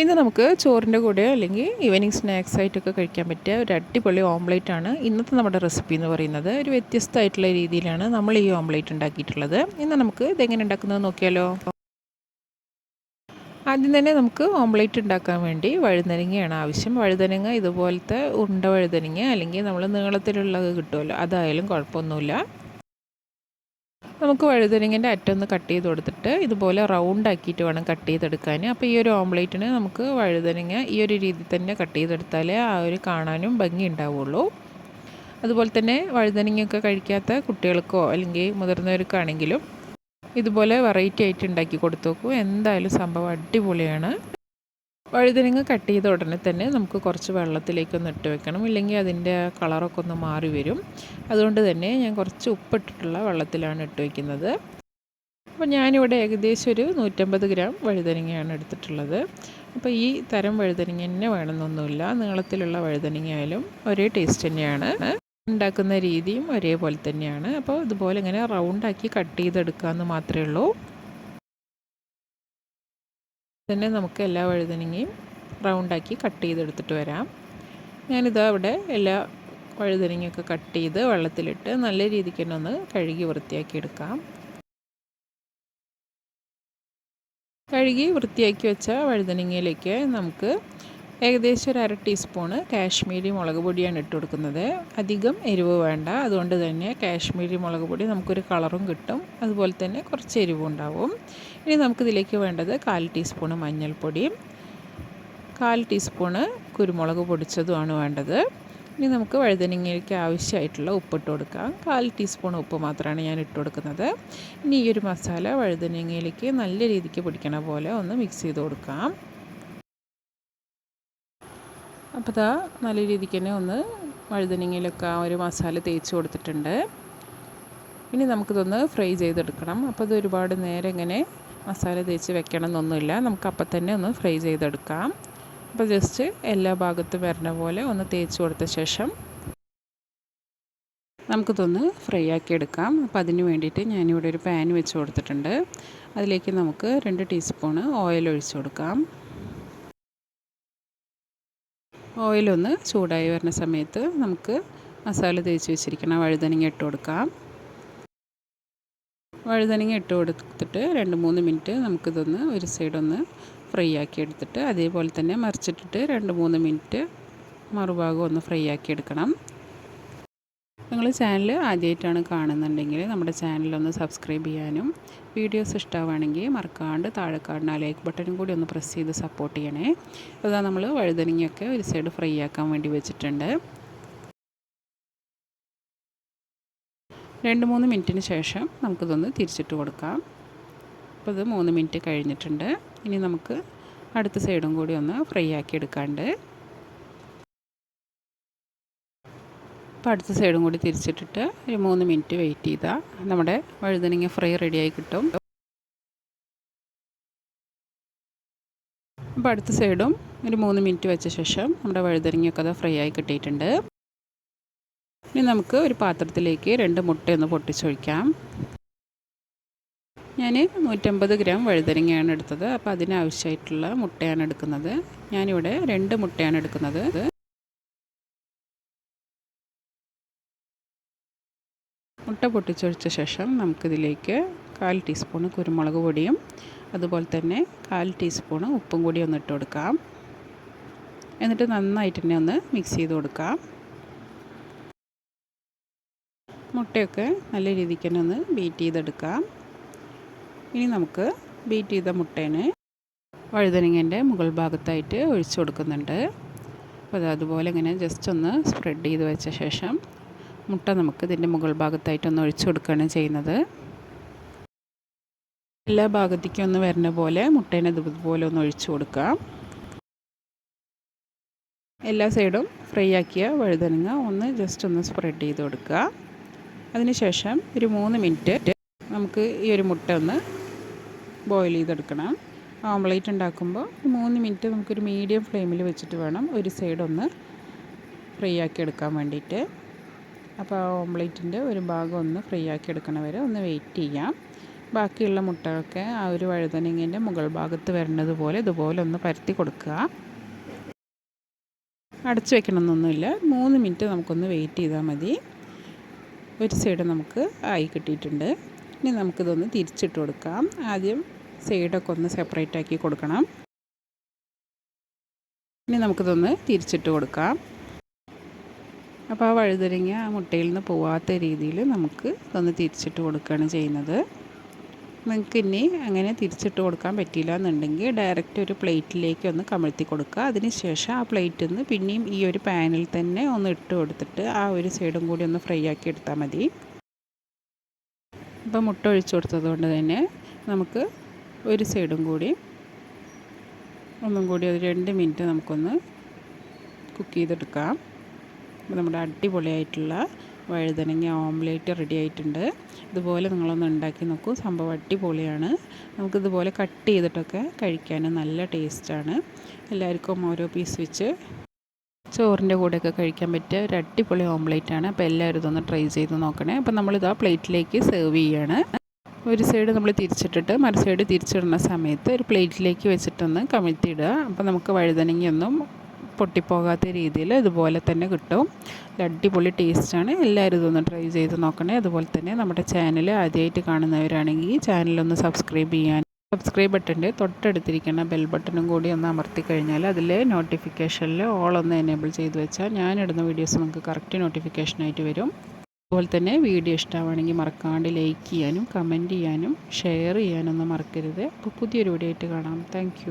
ഇന്ന് നമുക്ക് ചോറിന്റെ കൂടെ അല്ലെങ്കിൽ ഈവനിങ് സ്നാക്സ് ആയിട്ടൊക്കെ കഴിക്കാൻ പറ്റിയ ഒരു അടിപൊളി ഓംലേറ്റ് ആണ്. ഇന്നത്തെ നമ്മുടെ റെസിപ്പി എന്ന് പറയുന്നത് ഒരു വ്യത്യസ്തമായിട്ടുള്ള രീതിയിലാണ് നമ്മൾ ഈ ഓംലേറ്റ് ഉണ്ടാക്കിയിട്ടുള്ളത്. ഇന്ന് നമുക്ക് ഇതെങ്ങനെ ഉണ്ടാക്കുന്നത് നോക്കിയാലോ? ആദ്യം തന്നെ നമുക്ക് ഓംലേറ്റ് ഉണ്ടാക്കാൻ വേണ്ടി വഴുതനങ്ങയാണ് ആവശ്യം. വഴുതനങ്ങ ഇതുപോലത്തെ ഉണ്ട വഴുതനങ്ങ അല്ലെങ്കിൽ നമ്മൾ നീളത്തിലുള്ളത് കിട്ടുമല്ലോ. അതായാലും കുഴപ്പമൊന്നുമില്ല. നമുക്ക് വഴുതനങ്ങിന്റെ അറ്റൊന്ന് കട്ട് ചെയ്ത് കൊടുത്തിട്ട് ഇതുപോലെ റൗണ്ട് ആക്കിയിട്ട് വേണം കട്ട് ചെയ്തെടുക്കാൻ അപ്പോൾ ഈ ഒരു ഓംലേറ്റിന് നമുക്ക് വഴുതനങ്ങ ഈ ഒരു രീതിയിൽ തന്നെ കട്ട് ചെയ്തെടുത്താലേ ആ ഒരു കാണാനും ഭംഗി ഉണ്ടാവുള്ളൂ. അതുപോലെ തന്നെ വഴുതനങ്ങയൊക്കെ കഴിക്കാത്ത കുട്ടികൾക്കോ അല്ലെങ്കിൽ മുതിർന്നവർക്കാണെങ്കിലും ഇതുപോലെ വെറൈറ്റി ആയിട്ട് ഉണ്ടാക്കി കൊടുത്തു നോക്കൂ എന്തായാലും സംഭവം അടിപൊളിയാണ്. വഴുതനങ്ങ കട്ട് ചെയ്ത ഉടനെ തന്നെ നമുക്ക് കുറച്ച് വെള്ളത്തിലേക്കൊന്ന് ഇട്ട് വെക്കണം. ഇല്ലെങ്കിൽ അതിന്റെ കളറൊക്കെ ഒന്ന് മാറി വരും. അതുകൊണ്ട് തന്നെ ഞാൻ കുറച്ച് ഉപ്പിട്ടിട്ടുള്ള വെള്ളത്തിലാണ് ഇട്ട് വയ്ക്കുന്നത് അപ്പോൾ ഞാനിവിടെ ഏകദേശം ഒരു നൂറ്റമ്പത് ഗ്രാം വഴുതനങ്ങയാണ് എടുത്തിട്ടുള്ളത്. അപ്പോൾ ഈ തരം വഴുതനങ്ങ തന്നെ വേണമെന്നൊന്നുമില്ല. നീളത്തിലുള്ള വഴുതനങ്ങ ആയാലും ഒരേ ടേസ്റ്റ് തന്നെയാണ്. ഉണ്ടാക്കുന്ന രീതിയും ഒരേപോലെ തന്നെയാണ്. അപ്പോൾ ഇതുപോലെ ഇങ്ങനെ റൗണ്ടാക്കി കട്ട് ചെയ്തെടുക്കാമെന്ന് മാത്രമേ ഉള്ളൂ. തന്നെ നമുക്ക് എല്ലാ വഴുതനങ്ങയും റൗണ്ടാക്കി കട്ട് ചെയ്തെടുത്തിട്ട് വരാം. ഞാനിതാ അവിടെ എല്ലാ വഴുതനങ്ങയൊക്കെ കട്ട് ചെയ്ത് വെള്ളത്തിലിട്ട് നല്ല രീതിക്ക് തന്നെ ഒന്ന് കഴുകി വൃത്തിയാക്കി എടുക്കാം. കഴുകി വൃത്തിയാക്കി വെച്ച വഴുതനങ്ങയിലേക്ക് നമുക്ക് ഏകദേശം ഒരു അര ടീസ്പൂണ് കാശ്മീരി മുളക് പൊടിയാണ് ഇട്ട് കൊടുക്കുന്നത്. അധികം എരിവ് വേണ്ട. അതുകൊണ്ട് തന്നെ കാശ്മീരി മുളക് പൊടി നമുക്കൊരു കളറും കിട്ടും. അതുപോലെ തന്നെ കുറച്ച് എരിവും ഉണ്ടാവും. ഇനി നമുക്കിതിലേക്ക് വേണ്ടത് കാൽ ടീസ്പൂണ് മഞ്ഞൾപ്പൊടിയും കാൽ ടീസ്പൂണ് കുരുമുളക് പൊടിച്ചതുമാണ് വേണ്ടത്. ഇനി നമുക്ക് വഴുതനങ്ങയ്ക്ക് ആവശ്യമായിട്ടുള്ള ഉപ്പിട്ട് കൊടുക്കാം. കാൽ ടീസ്പൂൺ ഉപ്പ് മാത്രമാണ് ഞാൻ ഇട്ട് കൊടുക്കുന്നത്. ഇനി ഈ ഒരു മസാല വഴുതനങ്ങയിലേക്ക് നല്ല രീതിക്ക് പിടിക്കണ പോലെ ഒന്ന് മിക്സ് ചെയ്ത് കൊടുക്കാം. അപ്പോൾ ഇതാ നല്ല രീതിക്ക് തന്നെ ഒന്ന് വഴുതനങ്ങയിലൊക്കെ ആ ഒരു മസാല തേച്ച് കൊടുത്തിട്ടുണ്ട്. ഇനി നമുക്കിതൊന്ന് ഫ്രൈ ചെയ്തെടുക്കണം. അപ്പോൾ ഇത് ഒരുപാട് നേരം ഇങ്ങനെ മസാല തേച്ച് വെക്കണം എന്നൊന്നുമില്ല നമുക്ക് അപ്പം തന്നെ ഒന്ന് ഫ്രൈ ചെയ്തെടുക്കാം. അപ്പോൾ ജസ്റ്റ് എല്ലാ ഭാഗത്തും വരണ പോലെ ഒന്ന് തേച്ച് കൊടുത്ത ശേഷം നമുക്കിതൊന്ന് ഫ്രൈ ആക്കി എടുക്കാം. അപ്പോൾ അതിന് വേണ്ടിയിട്ട് ഞാനിവിടെ ഒരു പാൻ വെച്ച് കൊടുത്തിട്ടുണ്ട്. അതിലേക്ക് നമുക്ക് രണ്ട് ടീസ്പൂണ് ഓയിൽ ഒഴിച്ച് കൊടുക്കാം. ഓയിലൊന്ന് ചൂടായി വരുന്ന സമയത്ത് നമുക്ക് മസാല തേച്ച് വെച്ചിരിക്കണം വഴുതനങ്ങ ഇട്ട് കൊടുക്കാം. വഴുതനങ്ങ ഇട്ട് കൊടുത്തിട്ട് രണ്ട് മൂന്ന് മിനിറ്റ് നമുക്കിതൊന്ന് ഒരു സൈഡൊന്ന് ഫ്രൈ ആക്കി എടുത്തിട്ട് അതേപോലെ തന്നെ മറിച്ചിട്ടിട്ട് രണ്ട് മൂന്ന് മിനിറ്റ് മറുഭാഗം ഒന്ന് ഫ്രൈ ആക്കി എടുക്കണം. നിങ്ങൾ ചാനൽ ആദ്യമായിട്ടാണ് കാണുന്നുണ്ടെങ്കിൽ നമ്മുടെ ചാനലൊന്ന് സബ്സ്ക്രൈബ് ചെയ്യാനും വീഡിയോസ് ഇഷ്ടമാണെങ്കിൽ മറക്കാണ്ട് താഴെക്കാടിന് ആ ലൈക്ക് ബട്ടണും കൂടി ഒന്ന് പ്രസ് ചെയ്ത് സപ്പോർട്ട് ചെയ്യണേ. അതാ നമ്മൾ വഴുതനങ്ങയൊക്കെ ഒരു സൈഡ് ഫ്രൈ ആക്കാൻ വേണ്ടി വെച്ചിട്ടുണ്ട്. രണ്ട് മൂന്ന് മിനിറ്റിന് ശേഷം നമുക്കിതൊന്ന് തിരിച്ചിട്ട് കൊടുക്കാം. അപ്പോൾ ഇത് മൂന്ന് മിനിറ്റ് കഴിഞ്ഞിട്ടുണ്ട്. ഇനി നമുക്ക് അടുത്ത സൈഡും കൂടി ഒന്ന് ഫ്രൈ ആക്കി എടുക്കാണ്ട് അപ്പോൾ അടുത്ത സൈഡും കൂടി തിരിച്ചിട്ടിട്ട് ഒരു മൂന്ന് മിനിറ്റ് വെയിറ്റ് ചെയ്താൽ നമ്മുടെ വഴുതനങ്ങ ഫ്രൈ റെഡിയായി കിട്ടും. അപ്പോൾ അടുത്ത സൈഡും ഒരു മൂന്ന് മിനിറ്റ് വെച്ച ശേഷം നമ്മുടെ വഴുതനങ്ങയൊക്കെ അത് ഫ്രൈ ആയി കിട്ടിയിട്ടുണ്ട്. ഇനി നമുക്ക് ഒരു പാത്രത്തിലേക്ക് രണ്ട് മുട്ടയൊന്ന് പൊട്ടിച്ചൊഴിക്കാം. ഞാൻ നൂറ്റമ്പത് ഗ്രാം വഴുതനങ്ങയാണ് എടുത്തത്. അപ്പോൾ അതിനാവശ്യമായിട്ടുള്ള മുട്ടയാണ് എടുക്കുന്നത്. ഞാനിവിടെ രണ്ട് മുട്ടയാണ് എടുക്കുന്നത്. മുട്ട പൊട്ടിച്ചൊഴിച്ച ശേഷം നമുക്കിതിലേക്ക് കാൽ ടീസ്പൂൺ കുരുമുളക് പൊടിയും അതുപോലെ തന്നെ കാൽ ടീസ്പൂൺ ഉപ്പും കൂടി ഒന്ന് ഇട്ട് കൊടുക്കാം. എന്നിട്ട് നന്നായിട്ട് തന്നെ ഒന്ന് മിക്സ് ചെയ്ത് കൊടുക്കാം. മുട്ടയൊക്കെ നല്ല രീതിക്ക് തന്നെ ഒന്ന് ബീറ്റ് ചെയ്തെടുക്കാം. ഇനി നമുക്ക് ബീറ്റ് ചെയ്ത മുട്ടേനെ വഴുതനങ്ങേന്റെ മുകൾ ഭാഗത്തായിട്ട് ഒഴിച്ചു കൊടുക്കുന്നുണ്ട്. അപ്പോൾ അതുപോലെ ഇങ്ങനെ ജസ്റ്റ് ഒന്ന് സ്പ്രെഡ് ചെയ്ത് വെച്ച ശേഷം മുട്ട നമുക്ക് ഇതിന്റെ മുകൾ ഭാഗത്തായിട്ടൊന്ന് ഒഴിച്ചു കൊടുക്കുകയാണ് ചെയ്യുന്നത്. എല്ലാ ഭാഗത്തേക്കും ഒന്ന് വരുന്ന പോലെ മുട്ടേനെ ഇതുപോലെ ഒന്ന് ഒഴിച്ചു കൊടുക്കാം എല്ലാ സൈഡും ഫ്രൈ ആക്കിയ വഴുതനങ്ങ ഒന്ന് ജസ്റ്റ് ഒന്ന് സ്പ്രെഡ് ചെയ്ത് കൊടുക്കുക. അതിനുശേഷം ഒരു മൂന്ന് മിനിറ്റ് നമുക്ക് ഈ ഒരു മുട്ട ഒന്ന് ബോയിൽ ചെയ്തെടുക്കണം. ഓംലേറ്റ് ഉണ്ടാക്കുമ്പോൾ മൂന്ന് മിനിറ്റ് നമുക്കൊരു മീഡിയം ഫ്ലെയിമിൽ വെച്ചിട്ട് വേണം ഒരു സൈഡ് ഒന്ന് ഫ്രൈ ആക്കി എടുക്കാൻ വേണ്ടിയിട്ട്. അപ്പോൾ ആ ഓംലേറ്റിന്റെ ഒരു ഭാഗം ഒന്ന് ഫ്രീ ആക്കി എടുക്കണ വരെ ഒന്ന് വെയിറ്റ് ചെയ്യാം. ബാക്കിയുള്ള മുട്ടകളൊക്കെ ആ ഒരു വഴുതനങ്ങേന്റെ മുകൾ ഭാഗത്ത് വരുന്നത് പോലെ ഇതുപോലെ ഒന്ന് പരത്തി കൊടുക്കുക. അടച്ചു വെക്കണമെന്നൊന്നുമില്ല മൂന്ന് മിനിറ്റ് നമുക്കൊന്ന് വെയിറ്റ് ചെയ്താൽ മതി. ഒരു സൈഡ് നമുക്ക് ആയി കിട്ടിയിട്ടുണ്ട്. ഇനി നമുക്കിതൊന്ന് തിരിച്ചിട്ട് കൊടുക്കാം. ആദ്യം സൈഡൊക്കെ ഒന്ന് സെപ്പറേറ്റ് ആക്കി കൊടുക്കണം. ഇനി നമുക്കിതൊന്ന് തിരിച്ചിട്ട് കൊടുക്കാം. അപ്പോൾ ആ വഴുതനങ്ങ ആ മുട്ടയിൽ നിന്ന് പോവാത്ത രീതിയിൽ നമുക്ക് ഒന്ന് തിരിച്ചിട്ട് കൊടുക്കുകയാണ് ചെയ്യുന്നത്. നിങ്ങൾക്ക് ഇനി അങ്ങനെ തിരിച്ചിട്ട് കൊടുക്കാൻ പറ്റിയില്ല എന്നുണ്ടെങ്കിൽ ഡയറക്റ്റ് ഒരു പ്ലേറ്റിലേക്ക് ഒന്ന് കമഴ്ത്തി കൊടുക്കുക. അതിനുശേഷം ആ പ്ലേറ്റിൽ നിന്ന് പിന്നെയും ഈ ഒരു പാനിൽ തന്നെ ഒന്ന് ഇട്ട് കൊടുത്തിട്ട് ആ ഒരു സൈഡും കൂടി ഒന്ന് ഫ്രൈ ആക്കി എടുത്താൽ മതി. ഇപ്പോൾ മുട്ട ഒഴിച്ചു കൊടുത്തത് കൊണ്ട് തന്നെ നമുക്ക് ഒരു സൈഡും കൂടി ഒന്നും കൂടി ഒരു രണ്ട് മിനിറ്റ് നമുക്കൊന്ന് കുക്ക് ചെയ്തെടുക്കാം. നമ്മുടെ അടിപൊളിയായിട്ടുള്ള വഴുതനങ്ങ ഓംലേറ്റ് റെഡി ആയിട്ടുണ്ട്. ഇതുപോലെ നിങ്ങളൊന്ന് ഉണ്ടാക്കി നോക്കൂ. സംഭവം അടിപൊളിയാണ്. നമുക്കിതുപോലെ കട്ട് ചെയ്തിട്ടൊക്കെ കഴിക്കാൻ നല്ല ടേസ്റ്റാണ് എല്ലാവർക്കും ഓരോ പീസ് വെച്ച് ചോറിന്റെ കൂടെയൊക്കെ കഴിക്കാൻ പറ്റിയ ഒരു അടിപൊളി ഓംലേറ്റ് ആണ്. അപ്പോൾ എല്ലാവരും ഇതൊന്ന് ട്രൈ ചെയ്ത് നോക്കണേ. അപ്പോൾ നമ്മളിത് പ്ലേറ്റിലേക്ക് സെർവ് ചെയ്യാണ്. ഒരു സൈഡ് നമ്മൾ തിരിച്ചിട്ടിട്ട് മറു സൈഡ് തിരിച്ചിടുന്ന സമയത്ത് ഒരു പ്ലേറ്റിലേക്ക് വെച്ചിട്ടൊന്ന് കമിഴ്ത്തിയിടുക. അപ്പോൾ നമുക്ക് വഴുതനങ്ങയൊന്നും പൊട്ടിപ്പോകാത്ത രീതിയിൽ ഇതുപോലെ തന്നെ കിട്ടും. അടിപൊളി ടേസ്റ്റാണ് എല്ലാവരും ഇതൊന്ന് ട്രൈ ചെയ്ത് നോക്കണേ. അതുപോലെ തന്നെ നമ്മുടെ ചാനൽ ആദ്യമായിട്ട് കാണുന്നവരാണെങ്കിൽ ചാനലൊന്ന് സബ്സ്ക്രൈബ് ചെയ്യാൻ സബ്സ്ക്രൈബ് ബട്ടന്റെ തൊട്ടടുത്തിരിക്കുന്ന ബെൽ ബട്ടണും കൂടി ഒന്ന് അമർത്തി കഴിഞ്ഞാൽ അതിൽ നോട്ടിഫിക്കേഷനിൽ ഓൾ ഒന്ന് എനേബിൾ ചെയ്ത് വെച്ചാൽ ഞാൻ ഇടുന്ന വീഡിയോസ് നമുക്ക് കറക്റ്റ് നോട്ടിഫിക്കേഷനായിട്ട് വരും. അതുപോലെ തന്നെ വീഡിയോ ഇഷ്ടമാണെങ്കിൽ മറക്കാണ്ട് ലൈക്ക് ചെയ്യാനും കമന്റ് ചെയ്യാനും ഷെയർ ചെയ്യാനൊന്നും മറക്കരുത്. അപ്പോൾ പുതിയൊരു വീഡിയോ ആയിട്ട് കാണാം. താങ്ക്